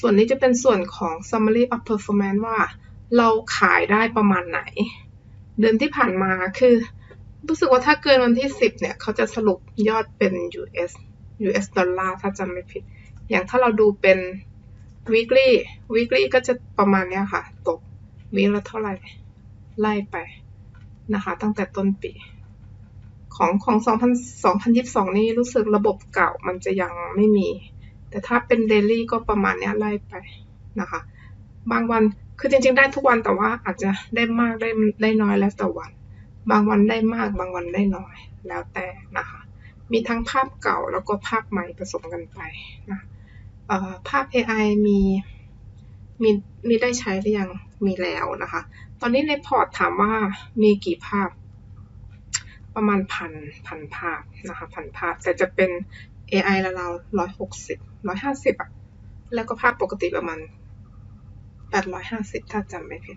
ส่วนนี้จะเป็นส่วนของ summary of performance ว่า เราขายได้ประมาณไหน เดือนที่ผ่านมาคือ รู้สึกว่าถ้าเกินวันที่ 10 เนี่ย เขาจะสรุปยอดเป็น US US ดอลลาร์ถ้าจำไม่ผิด อย่างถ้าเราดูเป็น weekly weekly ก็จะประมาณเนี้ยค่ะ ตกวีละเท่าไหร่ ไล่ไปนะคะ ตั้งแต่ต้นปี ของของ 2000 2022 นี่รู้สึกระบบเก่ามันจะยังไม่มี แต่ถ้าเป็นเดลี่ก็ประมาณนี้ไล่ไปนะคะ บางวันคือจริงๆ ได้ทุกวันแต่ว่าอาจจะได้มากได้ได้น้อยแล้วแต่วัน บางวันได้มากบางวันได้น้อยแล้วแต่นะคะ มีทั้งภาพเก่าแล้วก็ภาพใหม่ผสมกันไปนะภาพ AI มีมีมีได้ใช้หรือยังมีแล้วนะคะ ตอนนี้ในพอร์ตถามว่ามีกี่ภาพ ประมาณพันพันภาพนะคะพันภาพแต่จะเป็น AI ละเราร้อยหกสิบร้อยห้าสิบอะ แล้วก็ภาพปกติประมาณแปดร้อยห้าสิบถ้าจำไม่ผิด